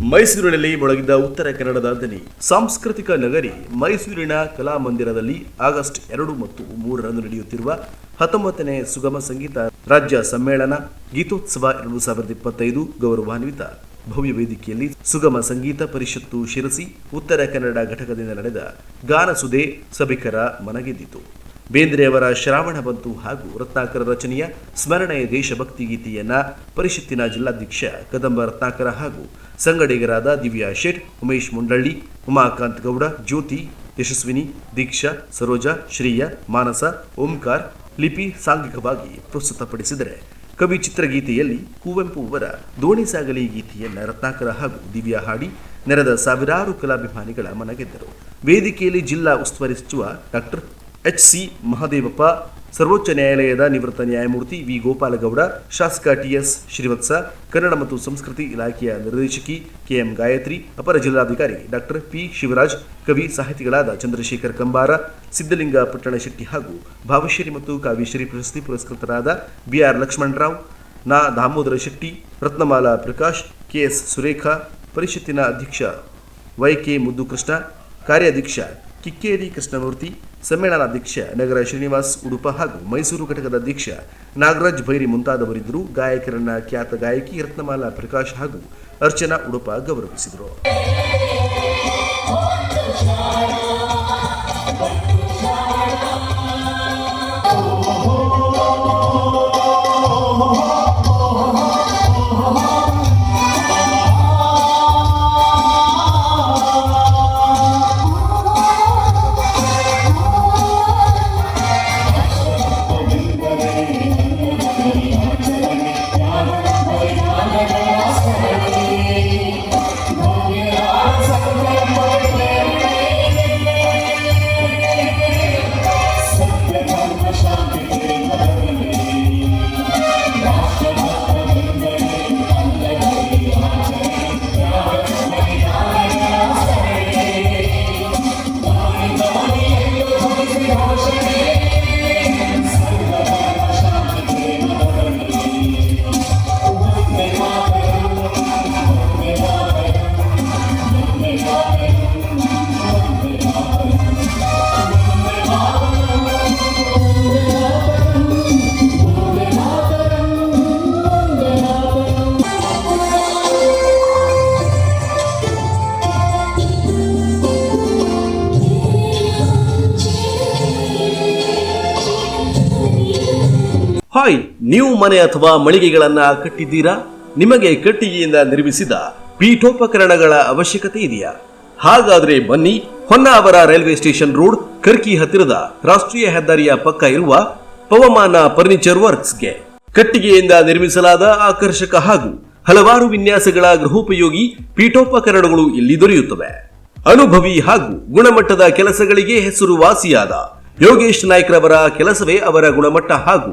ಮೈಸೂರಿನಲ್ಲಿ ಮೊಳಗಿದ್ದ ಉತ್ತರ ಕನ್ನಡದ ದನಿ ಸಾಂಸ್ಕೃತಿಕ ನಗರಿ ಮೈಸೂರಿನ ಕಲಾಮಂದಿರದಲ್ಲಿ ಆಗಸ್ಟ್ ಎರಡು ಮತ್ತು ಮೂರರಂದು ನಡೆಯುತ್ತಿರುವ ಹತ್ತೊಂಬತ್ತನೇ ಸುಗಮ ಸಂಗೀತ ರಾಜ್ಯ ಸಮ್ಮೇಳನ ಗೀತೋತ್ಸವ ಎರಡು ಸಾವಿರದ ಇಪ್ಪತ್ತೈದು ಗೌರವಾನ್ವಿತ. ಭವ್ಯ ವೇದಿಕೆಯಲ್ಲಿ ಸುಗಮ ಸಂಗೀತ ಪರಿಷತ್ತು ಶಿರಸಿ ಉತ್ತರ ಕನ್ನಡ ಘಟಕದಿಂದ ನಡೆದ ಗಾನಸುದೆ ಸಭಿಕರ ಮನಗೆದ್ದಿತು. ಬೇಂದ್ರೆಯವರ ಶ್ರಾವಣ ಬಂತು ಹಾಗೂ ರತ್ನಾಕರ ರಚನೆಯ ಸ್ಮರಣೆಯ ದೇಶಭಕ್ತಿ ಗೀತೆಯನ್ನ ಪರಿಷತ್ತಿನ ಜಿಲ್ಲಾಧ್ಯಕ್ಷ ಕದಂಬ ರತ್ನಾಕರ ಹಾಗೂ ಸಂಗಡಿಗರಾದ ದಿವ್ಯಾ ಶೇಟ್, ಉಮೇಶ್ ಮುಂಡಳ್ಳಿ, ಉಮಾಕಾಂತ್ ಗೌಡ, ಜ್ಯೋತಿ, ಯಶಸ್ವಿನಿ, ದೀಕ್ಷಾ, ಸರೋಜಾ, ಶ್ರೀಯ, ಮಾನಸ, ಓಂಕಾರ್, ಲಿಪಿ ಸಾಂಘಿಕವಾಗಿ ಪ್ರಸ್ತುತಪಡಿಸಿದರೆ ಕವಿ ಚಿತ್ರಗೀತೆಯಲ್ಲಿ ಕುವೆಂಪು ಅವರ ದೋಣಿ ಸಾಗಲಿ ಗೀತೆಯನ್ನ ರತ್ನಾಕರ ಹಾಗೂ ದಿವ್ಯಾ ಹಾಡಿ ನೆರೆದ ಸಾವಿರಾರು ಕಲಾಭಿಮಾನಿಗಳ ಮನಗೆದ್ದರು. ವೇದಿಕೆಯಲ್ಲಿ ಜಿಲ್ಲಾ ಉಸ್ತುವಾರಿ ಸಚಿವ ಡಾಕ್ಟರ್ ಎಚ್ ಸಿ ಮಹದೇವಪ್ಪ, ಸರ್ವೋಚ್ಚ ನ್ಯಾಯಾಲಯದ ನಿವೃತ್ತ ನ್ಯಾಯಮೂರ್ತಿ ವಿ. ಗೋಪಾಲಗೌಡ, ಶಾಸಕ ಟಿಎಸ್ ಶ್ರೀವತ್ಸ, ಕನ್ನಡ ಮತ್ತು ಸಂಸ್ಕೃತಿ ಇಲಾಖೆಯ ನಿರ್ದೇಶಕಿ ಕೆಎಂ ಗಾಯತ್ರಿ, ಅಪರ ಜಿಲ್ಲಾಧಿಕಾರಿ ಡಾಕ್ಟರ್ ಪಿ. ಶಿವರಾಜ್, ಕವಿ ಸಾಹಿತಿಗಳಾದ ಚಂದ್ರಶೇಖರ್ ಕಂಬಾರ ಸಿದ್ದಲಿಂಗ ಪಟ್ಟಣಶೆಟ್ಟಿ ಹಾಗೂ ಭಾವಶ್ರೀ ಮತ್ತು ಕಾವ್ಯಶ್ರೀ ಪ್ರಶಸ್ತಿ ಪುರಸ್ಕೃತರಾದ ಬಿಆರ್ ಲಕ್ಷ್ಮಣರಾವ್, ನಾ. ದಾಮೋದರ ಶೆಟ್ಟಿ, ರತ್ನಮಾಲಾ ಪ್ರಕಾಶ್ ಕೆಎಸ್ ಸುರೇಖಾ, ಪರಿಷತ್ತಿನ ಅಧ್ಯಕ್ಷ ವೈಕೆ ಮುದ್ದುಕೃಷ್ಣ, ಕಾರ್ಯಾಧ್ಯಕ್ಷ ಕಿಕ್ಕೇರಿ ಕೃಷ್ಣಮೂರ್ತಿ ಸಮ್ಮೇಳನಾಧ್ಯಕ್ಷ ನಗರ ಶ್ರೀನಿವಾಸ್ ಉಡುಪ ಹಾಗೂ ಮೈಸೂರು ಘಟಕದ ಅಧ್ಯಕ್ಷ ನಾಗರಾಜ್ ಭೈರಿ ಮುಂತಾದವರಿದ್ದರು. ಗಾಯಕರನ್ನ ಖ್ಯಾತ ಗಾಯಕಿ ರತ್ನಮಾಲಾ ಪ್ರಕಾಶ್ ಹಾಗೂ ಅರ್ಚನಾ ಉಡುಪ ಗೌರವಿಸಿದರು. ಹಾಯ್, ನೀವು ಮನೆ ಅಥವಾ ಮಳಿಗೆಗಳನ್ನ ಕಟ್ಟಿದ್ದೀರಾ? ನಿಮಗೆ ಕಟ್ಟಿಗೆಯಿಂದ ನಿರ್ಮಿಸಿದ ಪೀಠೋಪಕರಣಗಳ ಅವಶ್ಯಕತೆ ಇದೆಯಾ? ಹಾಗಾದ್ರೆ ಬನ್ನಿ, Honnavar railway station road, Karki ಹತ್ತಿರದ ರಾಷ್ಟ್ರೀಯ ಹೆದ್ದಾರಿಯ ಪಕ್ಕ ಇರುವ ಪವಮಾನ ಫರ್ನಿಚರ್ ವರ್ಕ್ಸ್ಗೆ. ಕಟ್ಟಿಗೆಯಿಂದ ನಿರ್ಮಿಸಲಾದ ಆಕರ್ಷಕ ಹಾಗೂ ಹಲವಾರು ವಿನ್ಯಾಸಗಳ ಗೃಹೋಪಯೋಗಿ ಪೀಠೋಪಕರಣಗಳು ಇಲ್ಲಿ ದೊರೆಯುತ್ತವೆ. ಅನುಭವಿ ಹಾಗೂ ಗುಣಮಟ್ಟದ ಕೆಲಸಗಳಿಗೆ ಹೆಸರುವಾಸಿಯಾದ ಯೋಗೇಶ್ ನಾಯ್ಕ್ರವರ ಕೆಲಸವೇ ಅವರ ಗುಣಮಟ್ಟ ಹಾಗೂ